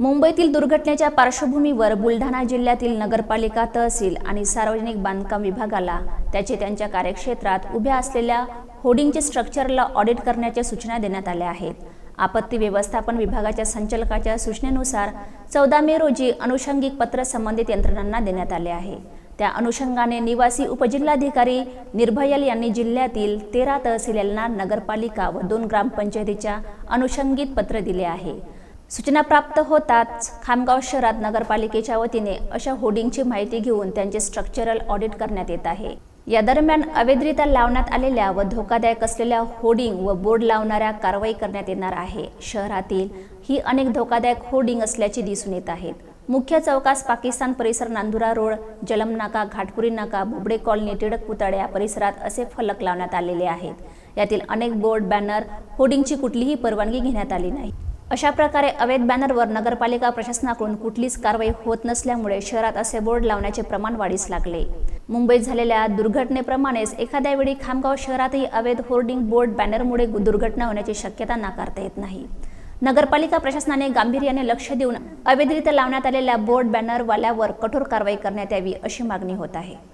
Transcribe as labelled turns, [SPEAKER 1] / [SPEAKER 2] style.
[SPEAKER 1] मुंबईतील दुर्घटनेच्या पार्श्वभूमीवर बुलढाणा जिल्ह्यातील नगरपालिका तहसील आणि सार्वजनिक बांधकाम विभागाला त्याचे त्यांच्या कार्यक्षेत्रात उभ्या असलेल्या होर्डिंगचे स्ट्रक्चरला ऑडिट करण्याच्या सूचना देण्यात आल्या आहेत. आपत्ती व्यवस्थापन विभागाच्या संचालकाच्या सूचनेनुसार चौदा मे रोजी अनुषंगिक पत्र संबंधित यंत्रणांना देण्यात आले आहे. त्या अनुषंगाने निवासी उपजिल्हाधिकारी निर्भयल यांनी जिल्ह्यातील तेरा तहसीलांना नगरपालिका व दोन ग्रामपंचायतीच्या अनुषंगिक पत्र दिले आहे. सूचना प्राप्त होताच खामगाव शहरात नगरपालिकेच्या वतीने अशा होर्डिंगची माहिती घेऊन त्यांचे स्ट्रक्चरल ऑडिट करण्यात येत आहे. या दरम्यान अवैधरित्या लावण्यात आलेल्या व धोकादायक असलेल्या होर्डिंग व बोर्ड लावणाऱ्या कारवाई करण्यात येणार आहे. शहरातील ही अनेक धोकादायक होर्डिंग असल्याचे दिसून येत आहेत. मुख्य चौकास पाकिस्तान परिसर नांदुरा रोड जलम नाका घाटपुरी नाका बुबडे कॉलनी टिळक पुतळे या परिसरात असे फलक लावण्यात आलेले आहेत. यातील अनेक बोर्ड बॅनर होर्डिंगची कुठलीही परवानगी घेण्यात आली नाही. अशा प्रकारे अवैध बॅनरवर नगरपालिका प्रशासनाकडून कुठलीच कारवाई होत नसल्यामुळे शहरात असे बोर्ड लावण्याचे प्रमाण वाढीस लागले. मुंबईत झालेल्या दुर्घटनेप्रमाणेच एखाद्या वेळी खामगाव शहरातही अवैध होर्डिंग बोर्ड बॅनरमुळे दुर्घटना होण्याची शक्यता नाकारता येत नाही. नगरपालिका प्रशासनाने गांभीर्याने लक्ष देऊन अवैधरित्या लावण्यात आलेल्या बोर्ड बॅनरवाल्यावर कठोर कारवाई करण्यात यावी अशी मागणी होत आहे.